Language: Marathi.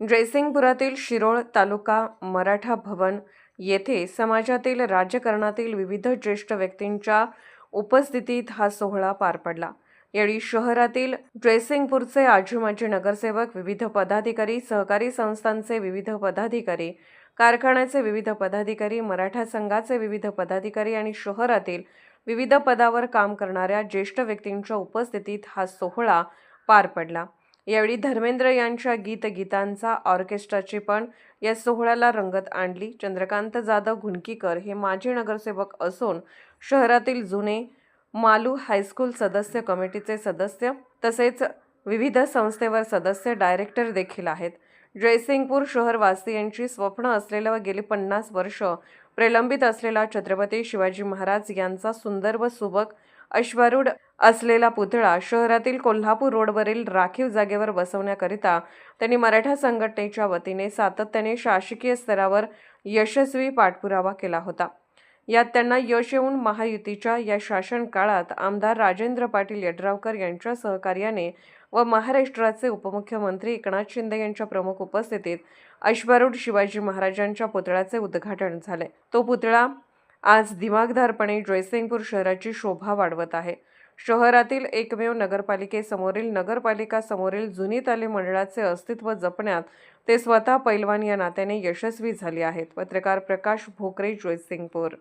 जयसिंगपुरातील शिरोळ तालुका मराठा भवन येथे समाजातील राजकारणातील विविध ज्येष्ठ व्यक्तींच्या उपस्थितीत हा सोहळा पार पडला. यावेळी शहरातील ड्रेसिंगपूरचे आजी माजी नगरसेवक विविध पदाधिकारी सहकारी संस्थांचे विविध पदाधिकारी कारखान्याचे विविध पदाधिकारी मराठा संघाचे विविध पदाधिकारी आणि शहरातील विविध पदावर काम करणाऱ्या ज्येष्ठ व्यक्तींच्या उपस्थितीत हा सोहळा पार पडला. यावेळी धर्मेंद्र यांच्या गीत गीतांचा ऑर्केस्ट्राची पण या सोहळ्याला रंगत आणली. चंद्रकांत जाधव घुणकीकर हे माजी नगरसेवक असून शहरातील जुने मालू हायस्कूल सदस्य कमिटीचे सदस्य तसेच विविध संस्थेवर सदस्य डायरेक्टर देखील आहेत. जयसिंगपूर शहरवासियांची स्वप्न असलेलं व गेली पन्नास वर्ष प्रलंबित असलेला छत्रपती शिवाजी महाराज यांचा सुंदर व सुबक अश्वारूढ असलेला पुतळा शहरातील कोल्हापूर रोडवरील राखीव जागेवर बसवण्याकरिता त्यांनी मराठा संघटनेच्या वतीने सातत्याने शासकीय स्तरावर यशस्वी पाठपुरावा केला होता. यात त्यांना यश येऊन महायुतीच्या या शासन काळात आमदार राजेंद्र पाटील यड्रावकर यांच्या सहकार्याने व महाराष्ट्राचे उपमुख्यमंत्री एकनाथ शिंदे यांच्या प्रमुख उपस्थितीत अश्वारूढ शिवाजी महाराजांच्या पुतळ्याचे उद्घाटन झाले. तो पुतळा आज दिमागदारपणे जयसिंगपूर शहराची शोभा वाढवत आहे. शहरातील एकमेव नगरपालिकेसमोरील नगरपालिका समोरील जुनी तालीम मंडळाचे अस्तित्व जपण्यात ते स्वतः पैलवान या नात्याने यशस्वी झाले आहेत. पत्रकार प्रकाश भोकरे जयसिंगपूर.